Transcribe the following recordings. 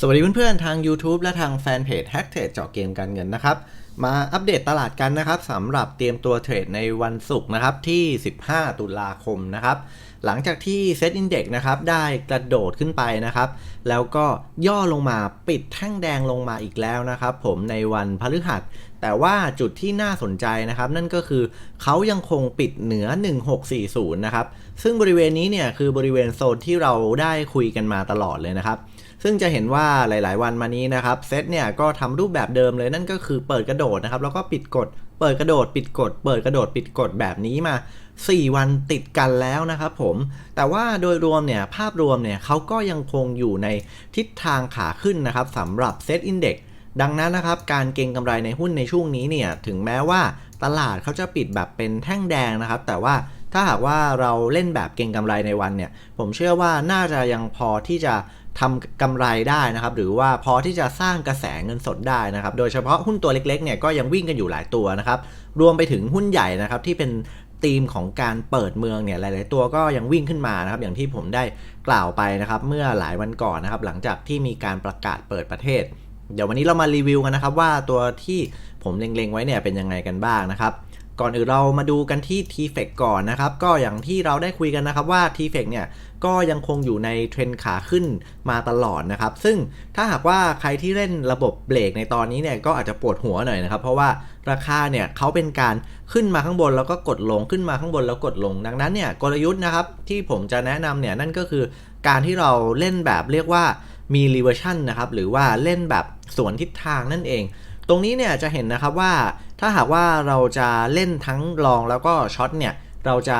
สวัสดีเพื่อนๆ ทาง YouTube และทางแฟนเพจ Hack Trade เจาะเกมการเงินนะครับ มาอัปเดตตลาดกันนะครับสำหรับเตรียมตัวเทรดในวันศุกร์นะครับที่ 15 ตุลาคมนะครับ หลังจากที่เซตอินเด็กนะครับได้กระโดดขึ้นไปนะครับ แล้วก็ย่อลงมาปิดแท่งแดงลงมาอีกแล้วนะครับ ผมในวันพฤหัส แต่ว่าจุดที่น่าสนใจนะครับ นั่นก็คือเขายังคงปิดเหนือ 1640 นะครับ ซึ่งบริเวณนี้เนี่ยคือบริเวณโซนที่เราได้คุยกันมาตลอดเลยนะครับ ซึ่งจะเห็นว่าหลาย ๆ วันมานี้นะครับเซตเนี่ยก็ทำรูปแบบเดิมเลยนั่นก็คือเปิดกระโดดนะครับแล้วก็ปิดกด เปิดกระโดดปิดกด เปิดกระโดดปิดกดแบบนี้มา 4 วันติดกันแล้วนะครับผม แต่ว่าโดยรวมเนี่ยภาพรวมเนี่ยเขาก็ยังคงอยู่ในทิศทางขาขึ้นนะครับสำหรับเซตอินเด็กดังนั้นนะครับการเก็งกำไรในหุ้นในช่วงนี้เนี่ยถึงแม้ว่าตลาดเขาจะปิดแบบเป็นแท่งแดงนะครับ แต่ว่าถ้าหากว่าเราเล่นแบบเก็งกำไรในวันเนี่ย ผมเชื่อว่าน่าจะยังพอที่จะ ทำกำไรได้นะครับ หรือว่าพอที่จะสร้างกระแสเงินสดได้นะครับ โดยเฉพาะหุ้นตัวเล็กๆเนี่ยก็ยังวิ่งกันอยู่หลายตัวนะครับ รวมไปถึงหุ้นใหญ่นะครับที่เป็นธีมของการเปิดเมืองเนี่ยหลาย ๆ ตัวก็ยังวิ่งขึ้นมานะครับ อย่างที่ผมได้กล่าวไปนะครับ เมื่อหลายวันก่อนนะครับ หลังจากที่มีการประกาศเปิดประเทศ เดี๋ยววันนี้เรามารีวิวกันนะครับว่าตัวที่ผมเล็ง ๆ ไว้เนี่ยเป็นยังไงกันบ้างนะครับ ก่อนอื่นเรามาดูกันที่ t f e c ก่อนนะครับ ก็อย่างที่เราได้คุยกันนะครับว่า t f e c เนี่ยก็ยังคงอยู่ในเทรนขาขึ้นมาตลอดนะครับ ซึ่งถ้าหากว่าใครที่เล่นระบบเบรกในตอนนี้เนี่ยก็อาจจะปวดหัวหน่อยนะครับ เพราะว่าราคาเนี่ยเขาเป็นการขึ้นมาข้างบนแล้วก็กดลงขึ้นมาข้างบนแล้วกดลง ดังนั้นเนี่ยกลยุทธ์นะครับที่ผมจะแนะนำเนี่ยนั่นก็คือการที่เราเล่นแบบเรียกว่ามี reversion นะครับหรือว่าเล่นแบบสวนทิศทางนั่นเอง ตรงนี้เนี่ยจะเห็นนะครับว่าถ้าหากว่าเราจะเล่นทั้งลองแล้วก็ช็อตเนี่ยเราจะ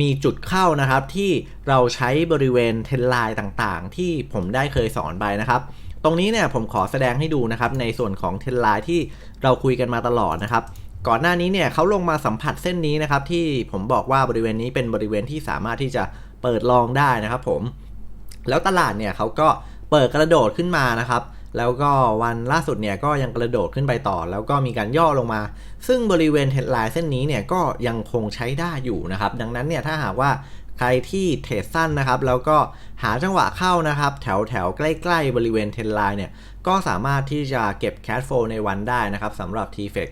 มีจุดเข้านะครับที่เราใช้บริเวณเทนไลน์ต่างๆ ที่ผมได้เคยสอนไปนะครับ ตรงนี้เนี่ยผมขอแสดงให้ดูนะครับในส่วนของเทนไลน์ที่เราคุยกันมาตลอดนะครับ ก่อนหน้านี้เนี่ยเขาลงมาสัมผัสเส้นนี้นะครับ ที่ผมบอกว่าบริเวณนี้เป็นบริเวณที่สามารถที่จะเปิดลองได้นะครับผม แล้วตลาดเนี่ยเขาก็เปิดกระโดดขึ้นมานะครับ แล้วก็วันล่าสุดเนี่ยก็ยังกระโดดขึ้นไปต่อ แล้วก็มีการย่อลงมา ซึ่งบริเวณเทรดไลน์เส้นนี้เนี่ยก็ยังคงใช้ได้อยู่นะครับ ดังนั้นเนี่ยถ้าหากว่าใครที่เทรดสั้นนะครับ แล้วก็หาจังหวะเข้านะครับ แถวแถวใกล้ๆ บริเวณเทรดไลน์เนี่ย ก็สามารถที่จะเก็บแคชโฟลในวันได้นะครับสำหรับ t f e c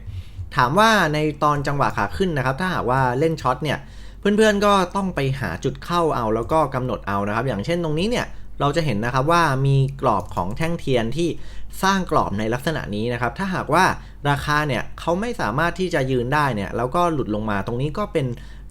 ถามว่าในตอนจังหวะขาขึ้นนะครับ ถ้าหากว่าเล่นช็อตเนี่ย เพื่อนๆก็ต้องไปหาจุดเข้าเอาแล้วก็กำหนดเอานะครับ อย่างเช่นตรงนี้เนี่ย เราจะเห็นนะครับว่ามีกรอบของแท่งเทียนที่สร้างกรอบในลักษณะนี้นะครับ ถ้าหากว่าราคาเนี่ยเขาไม่สามารถที่จะยืนได้เนี่ยแล้วก็หลุดลงมาตรงนี้ก็เป็น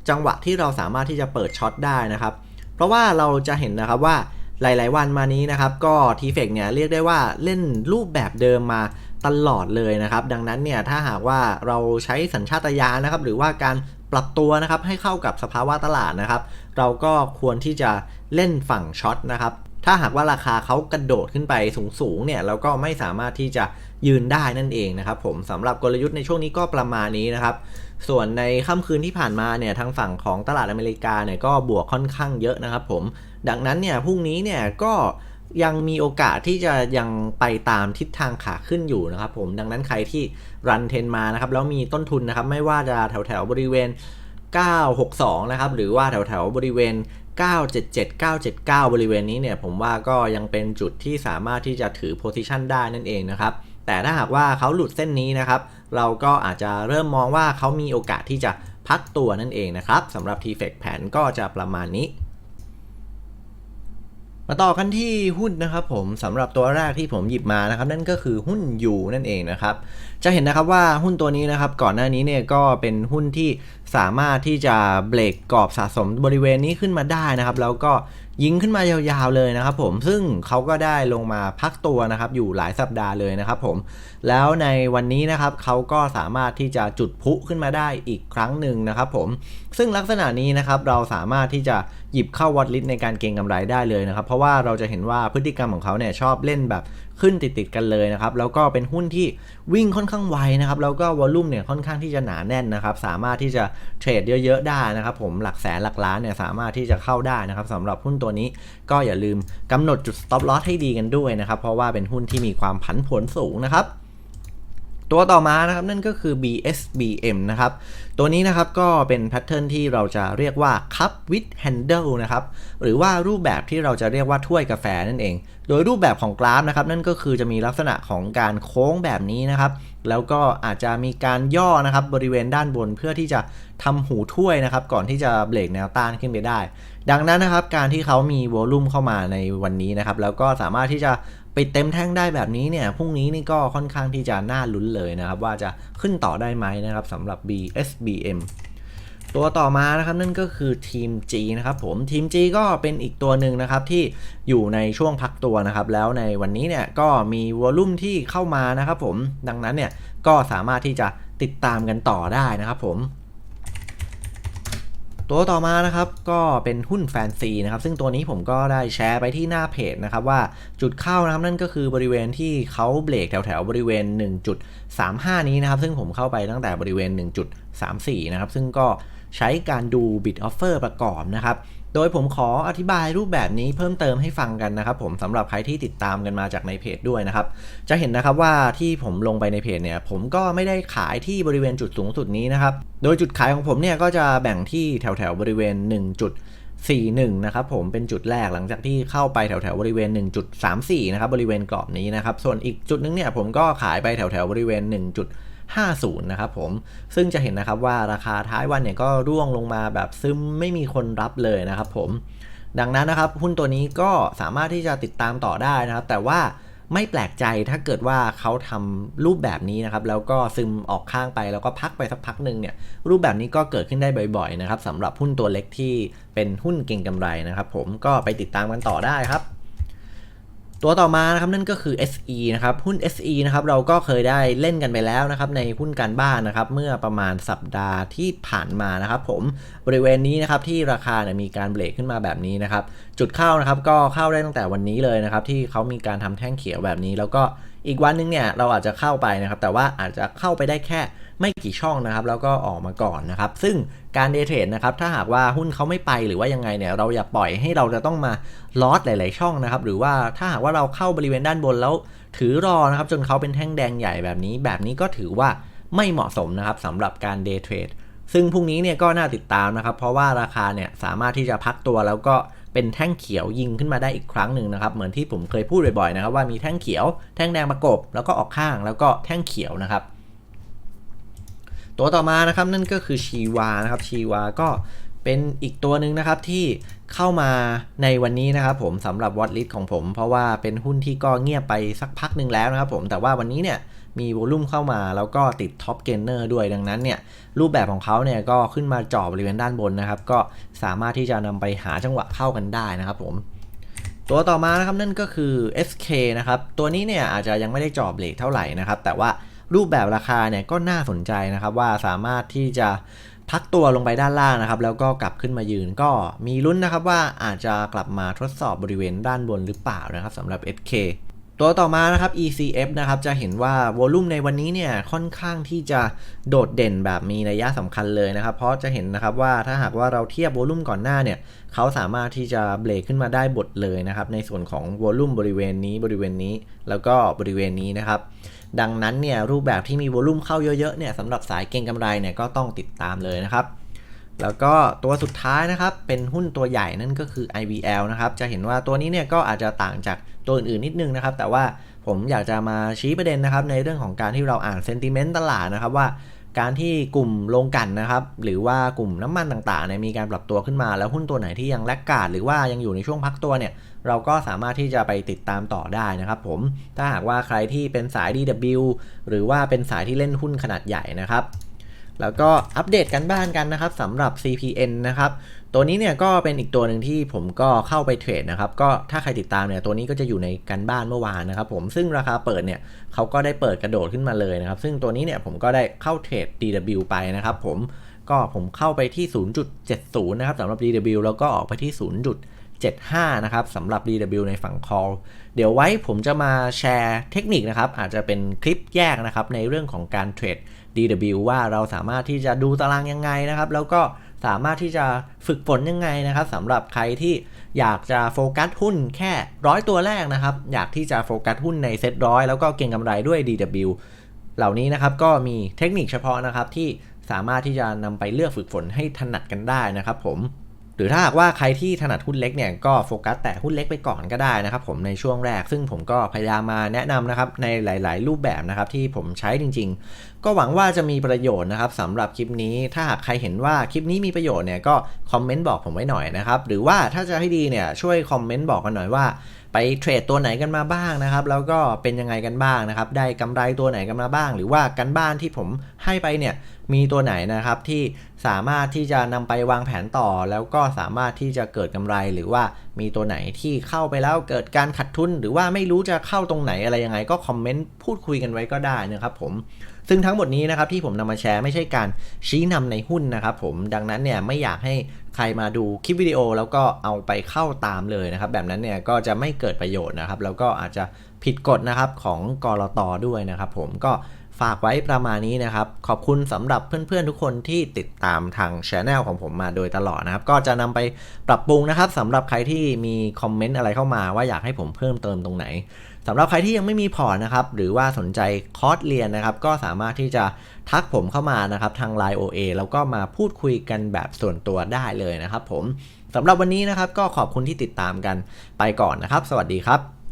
จังหวะที่เราสามารถที่จะเปิดช็อตได้นะครับ เพราะว่าเราจะเห็นนะครับว่าหลาย ๆ วันมานี้นะครับ ก็ทีเฟกเนี่ยเรียกได้ว่าเล่นรูปแบบเดิมมาตลอดเลยนะครับ ดังนั้นเนี่ยถ้าหากว่าเราใช้สัญชาตญาณนะครับ หรือว่าการปรับตัวนะครับให้เข้ากับสภาวะตลาดนะครับ เราก็ควรที่จะเล่นฝั่งช็อตนะครับ ถ้าหากว่าราคาเขากระโดดขึ้นไปสูงๆเนี่ยเราก็ไม่สามารถที่จะยืนได้นั่นเองนะครับผมสำหรับกลยุทธ์ในช่วงนี้ก็ประมาณนี้นะครับ ส่วนในค่ำคืนที่ผ่านมาเนี่ยทางฝั่งของตลาดอเมริกาเนี่ยก็บวกค่อนข้างเยอะนะครับผมดังนั้นเนี่ยพรุ่งนี้เนี่ยก็ยังมีโอกาสที่จะยังไปตามทิศทางขาขึ้นอยู่นะครับผมดังนั้นใครที่รันเทนมานะครับแล้วมีต้นทุนนะครับไม่ว่าจะแถวแถวบริเวณ 962 นะครับหรือว่าแถวแถวบริเวณ 977 979 บริเวณนี้เนี่ยผมว่าก็ยังเป็นจุดที่สามารถที่จะถือโพซิชันได้นั่นเองนะครับ แต่ถ้าหากว่าเขาหลุดเส้นนี้นะครับ เราก็อาจจะเริ่มมองว่าเขามีโอกาสที่จะพักตัวนั่นเองนะครับสำหรับ t f e c แผนก็จะประมาณนี้ มาต่อกันที่หุ้นนะครับผมสำหรับตัวแรกที่ผมหยิบมานะครับนั่นก็คือหุ้นยูนั่นเองนะครับจะเห็นนะครับว่าหุ้นตัวนี้นะครับก่อนหน้านี้เนี่ยก็เป็นหุ้นที่สามารถที่จะเบรกกรอบสะสมบริเวณนี้ขึ้นมาได้นะครับ แล้วก็ ยิงขึ้นมายาวๆเลยนะครับผมซึ่งเขาก็ได้ลงมาพักตัวนะครับอยู่หลายสัปดาห์เลยนะครับผมแล้วในวันนี้นะครับเขาก็สามารถที่จะจุดพุขึ้นมาได้อีกครั้งหนึ่งนะครับผมซึ่งลักษณะนี้นะครับเราสามารถที่จะหยิบเข้าวอตลิสในการเก็งกำไรได้เลยนะครับเพราะว่าเราจะเห็นว่าพฤติกรรมของเขาเนี่ยชอบเล่นแบบ ขึ้นติดๆกันเลยนะครับ แล้วก็เป็นหุ้นที่วิ่งค่อนข้างไวนะครับ แล้วก็วอลลุ่มเนี่ยค่อนข้างที่จะหนาแน่นนะครับ สามารถที่จะเทรดเยอะๆได้นะครับ ผมหลักแสนหลักล้านเนี่ยสามารถที่จะเข้าได้นะครับสำหรับหุ้นตัวนี้ก็อย่าลืมกำหนดจุด stop loss ให้ดีกันด้วยนะครับ เพราะว่าเป็นหุ้นที่มีความผันผวนสูงนะครับ ตัวต่อมานะครับนั่นก็คือ BSBM นะครับ ตัวนี้นะครับก็เป็นแพทเทิร์นที่เราจะเรียกว่า Cup with Handle นะครับหรือว่ารูปแบบที่เราจะเรียกว่าถ้วยกาแฟนั่นเอง โดยรูปแบบของกราฟนะครับนั่นก็คือจะมีลักษณะของการโค้งแบบนี้นะครับ แล้วก็อาจจะมีการย่อนะครับบริเวณด้านบนเพื่อที่จะทำหูถ้วยนะครับ ก่อนที่จะเบรกแนวต้านขึ้นไปได้ ดังนั้นนะครับการที่เขามีวอลลุ่มเข้ามาในวันนี้นะครับแล้วก็สามารถที่จะ ปิดเต็มแท่งได้แบบนี้เนี่ยพรุ่งนี้นี่ก็ค่อนข้างที่จะน่าลุ้นเลยนะครับ ว่าจะขึ้นต่อได้ไหมนะครับสำหรับ BSBM ตัวต่อมานะครับนั่นก็คือทีม G นะครับผมทีม G ก็เป็นอีกตัวหนึ่งนะครับที่อยู่ในช่วงพักตัวนะครับ แล้วในวันนี้เนี่ยก็มีวอลลุ่มที่เข้ามานะครับผมดังนั้นเนี่ยก็สามารถที่จะติดตามกันต่อได้นะครับผม ตัวต่อมานะครับก็เป็นหุ้นแฟนซีนะครับซึ่งตัวนี้ผมก็ได้แชร์ไปที่หน้าเพจนะครับว่าจุดเข้านะครับนั่นก็คือบริเวณที่เขาเบรกแถวๆบริเวณ 1.35 นี้นะครับซึ่งผมเข้าไปตั้งแต่บริเวณ 1.34 นะครับซึ่งก็ใช้การดู bid offer ประกอบนะครับ โดยผมขออธิบายรูปแบบนี้เพิ่มเติมให้ฟังกันนะครับผมสำหรับใครที่ติดตามกันมาจากในเพจด้วยนะครับ จะเห็นนะครับว่าที่ผมลงไปในเพจเนี่ย ผมก็ไม่ได้ขายที่บริเวณจุดสูงสุดนี้นะครับ โดยจุดขายของผมเนี่ยก็จะแบ่งที่แถวแถวๆบริเวณ1.41 นะครับผมเป็นจุดแรกหลังจากที่เข้าไปแถวแถวๆบริเวณ 1.34 นะครับบริเวณกรอบนี้นะครับ ส่วนอีกจุดนึงเนี่ยผมก็ขายไปแถวแถวๆบริเวณ 1. 50 นะครับผม ซึ่งจะเห็นนะครับว่าราคาท้ายวันเนี่ยก็ร่วงลงมาแบบซึมไม่มีคนรับเลยนะครับผม ดังนั้นนะครับหุ้นตัวนี้ก็สามารถที่จะติดตามต่อได้นะครับ แต่ว่าไม่แปลกใจถ้าเกิดว่าเขาทำรูปแบบนี้นะครับ แล้วก็ซึมออกข้างไปแล้วก็พักไปสักพักหนึ่งเนี่ย รูปแบบนี้ก็เกิดขึ้นได้บ่อยๆนะครับสำหรับหุ้นตัวเล็กที่เป็นหุ้นเก่งกำไรนะครับ ผมก็ไปติดตามกันต่อได้ครับ ตัวต่อมานะครับนั่นก็คือ SE นะครับหุ้น SE นะครับเราก็เคยได้เล่นกันไปแล้วนะครับในหุ้นการบ้านนะครับเมื่อประมาณสัปดาห์ที่ผ่านมานะครับผมบริเวณนี้นะครับที่ราคาเนี่ยมีการเบรกขึ้นมาแบบนี้นะครับจุดเข้านะครับก็เข้าได้ตั้งแต่วันนี้เลยนะครับที่เขามีการทำแท่งเขียวแบบนี้แล้วก็ อีกวันนึงเนี่ยเราอาจจะเข้าไปนะครับ แต่ว่าอาจจะเข้าไปได้แค่ไม่กี่ช่องนะครับ แล้วก็ออกมาก่อนนะครับ ซึ่งการเดย์เทรดนะครับถ้าหากว่าหุ้นเขาไม่ไปหรือว่ายังไงเนี่ยเราอย่าปล่อยให้เราจะต้องมาลอสหลาย ๆ ช่องนะครับ หรือว่าถ้าหากว่าเราเข้าบริเวณด้านบนแล้วถือรอนะครับ จนเขาเป็นแท่งแดงใหญ่แบบนี้ แบบนี้ก็ถือว่าไม่เหมาะสมนะครับสำหรับการเดย์เทรดซึ่งพรุ่งนี้เนี่ยก็น่าติดตามนะครับ เพราะว่าราคาเนี่ยสามารถที่จะพักตัวแล้วก็ เป็นแท่งเขียวยิงขึ้นมาได้อีกครั้งหนึ่งนะครับ เหมือนที่ผมเคยพูดบ่อยๆนะครับว่ามีแท่งเขียว แท่งแดงประกบ แล้วก็ออกข้างแล้วก็แท่งเขียวนะครับ ตัวต่อมานะครับนั่นก็คือชีวานะครับชีวาก็ เป็นอีกตัวหนึ่งนะครับที่เข้ามาในวันนี้นะครับผมสำหรับวอตลิสของผม เพราะว่าเป็นหุ้นที่ก็เงียบไปสักพักหนึ่งแล้วนะครับผมแต่ว่าวันนี้เนี่ยมีโวลุ่มเข้ามาแล้วก็ติดท็อปเกนเนอร์ด้วยดังนั้นเนี่ยรูปแบบของเขาเนี่ยก็ขึ้นมาจ่อบริเวณด้านบนนะครับ ก็สามารถที่จะนำไปหาจังหวะเข้ากันได้นะครับผมตัวต่อมานะครับนั่นก็คือ SK นะครับตัวนี้เนี่ยอาจจะยังไม่ได้จอบเบรกเท่าไหร่นะครับแต่ว่ารูปแบบราคาเนี่ยก็น่าสนใจนะครับว่าสามารถที่จะ พักตัวลงไปด้านล่างนะครับ แล้วก็กลับขึ้นมายืนก็มีลุ้นนะครับว่าอาจจะกลับมาทดสอบบริเวณด้านบนหรือเปล่านะครับสำหรับ SK ตัวต่อมานะครับ ECF นะครับจะเห็นว่าวอลุ่มในวันนี้เนี่ยค่อนข้างที่จะโดดเด่นแบบมีนัยยะสำคัญเลยนะครับ เพราะจะเห็นนะครับว่าถ้าหากว่าเราเทียบวอลุ่มก่อนหน้าเนี่ยเขาสามารถที่จะเบรกขึ้นมาได้บทเลยนะครับในส่วนของวอลุ่มบริเวณนี้บริเวณนี้ แล้วก็บริเวณนี้นะครับ ดังนั้นเนี่ยรูปแบบที่มีวอลุ่มเข้าเยอะๆเนี่ยสำหรับสายเก็งกำไรเนี่ยก็ต้องติดตามเลยนะครับแล้วก็ตัวสุดท้ายนะครับเป็นหุ้นตัวใหญ่นั่นก็คือ IVL นะครับจะเห็นว่าตัวนี้เนี่ยก็อาจจะต่างจากตัวอื่นๆนิดนึงนะครับ แต่ว่าผมอยากจะมาชี้ประเด็นนะครับในเรื่องของการที่เราอ่านเซนติเมนต์ตลาดนะครับว่า การที่กลุ่มโรงกันนะครับ หรือว่ากลุ่มน้ำมันต่างๆเนี่ยมีการปรับตัวขึ้นมา แล้วหุ้นตัวไหนที่ยังแลกกาดหรือว่ายังอยู่ในช่วงพักตัวเนี่ย เราก็สามารถที่จะไปติดตามต่อได้นะครับผม ถ้าหากว่าใครที่เป็นสาย DW หรือว่าเป็นสายที่เล่นหุ้นขนาดใหญ่นะครับ แล้วก็อัปเดตกันบ้านกันนะครับสำหรับ CPN นะครับ ตัวนี้เนี่ยก็เป็นอีกตัวหนึ่งที่ผมก็เข้าไปเทรดนะครับ ก็ถ้าใครติดตามเนี่ยตัวนี้ก็จะอยู่ในกันบ้านเมื่อวานนะครับผมซึ่งราคาเปิดเนี่ยเขาก็ได้เปิดกระโดดขึ้นมาเลยนะครับ ซึ่งตัวนี้เนี่ยผมก็ได้เข้าเทรด DW ไปนะครับผมก็ผมเข้าไปที่ 0.70 นะครับสำหรับ DW แล้วก็ออกไปที่ 75 นะครับสำหรับ DW ในฝั่ง call เดี๋ยวไว้ผมจะมาแชร์เทคนิคนะครับ อาจจะเป็นคลิปแยกนะครับ ในเรื่องของการเทรด DW ว่าเราสามารถที่จะดูตารางยังไงนะครับ แล้วก็สามารถที่จะฝึกฝนยังไงนะครับสำหรับใครที่อยากจะโฟกัสหุ้นแค่ร้อยตัวแรกนะครับ อยากที่จะโฟกัสหุ้นในเซ็ตร้อยแล้วก็เก็งกำไรด้วย DW เหล่านี้นะครับก็มีเทคนิคเฉพาะนะครับที่สามารถที่จะนำไปเลือกฝึกฝนให้ถนัดกันได้นะครับผม หรือถ้าหากว่าใครที่ถนัดหุ้นเล็กเนี่ยก็โฟกัสแต่หุ้นเล็กไปก่อนก็ได้นะครับผมในช่วงแรก ซึ่งผมก็พยายามมาแนะนำนะครับในหลาย ๆ รูปแบบนะครับที่ผมใช้จริง ๆ ก็หวังว่าจะมีประโยชน์นะครับสำหรับคลิปนี้ถ้าหากใครเห็นว่าคลิปนี้มีประโยชน์เนี่ยก็คอมเมนต์บอกผมไว้หน่อยนะครับหรือว่าถ้าจะให้ดีเนี่ยช่วยคอมเมนต์บอกกันหน่อยว่า ไปเทรดตัวไหนกันมาบ้างนะครับ แล้วก็เป็นยังไงกันบ้างนะครับ ได้กำไรตัวไหนกันมาบ้าง หรือว่ากันบ้านที่ผมให้ไปเนี่ยมีตัวไหนนะครับที่สามารถที่จะนำไปวางแผนต่อ แล้วก็สามารถที่จะเกิดกำไร หรือว่ามีตัวไหนที่เข้าไปแล้วเกิดการขัดทุน หรือว่าไม่รู้จะเข้าตรงไหนอะไรยังไง ก็คอมเมนต์พูดคุยกันไว้ก็ได้นะครับผม ซึ่งทั้งหมดนี้นะครับที่ผมนำมาแชร์ไม่ใช่การชี้นำในหุ้นนะครับผมดังนั้นเนี่ยไม่อยากให้ใครมาดูคลิปวิดีโอแล้วก็เอาไปเข้าตามเลยนะครับ แบบนั้นเนี่ยก็จะไม่เกิดประโยชน์นะครับ แล้วก็อาจจะผิดกฎนะครับของกรอตด้วยนะครับ ผมก็ ฝากไว้ประมาณนี้นะครับ ขอบคุณสำหรับเพื่อนๆทุกคนที่ติดตามทางช anel ของผมมาโดยตลอดนะครับ ก็จะนำไปปรับปรุงนะครับสำหรับใครที่มีคอมเมนต์อะไรเข้ามาว่าอยากให้ผมเพิ่มเติมตรงไหนสำหรับใครที่ยังไม่มีพอร์ตนะครับ หรือว่าสนใจคอร์สเรียนนะครับ ก็สามารถที่จะทักผมเข้ามานะครับทาง Line OA แล้วก็มาพูดคุยกันแบบส่วนตัวได้เลยนะครับ ผมสำหรับวันนี้นะครับก็ขอบคุณที่ติดตามกันไปก่อนนะครับ สวัสดีครับ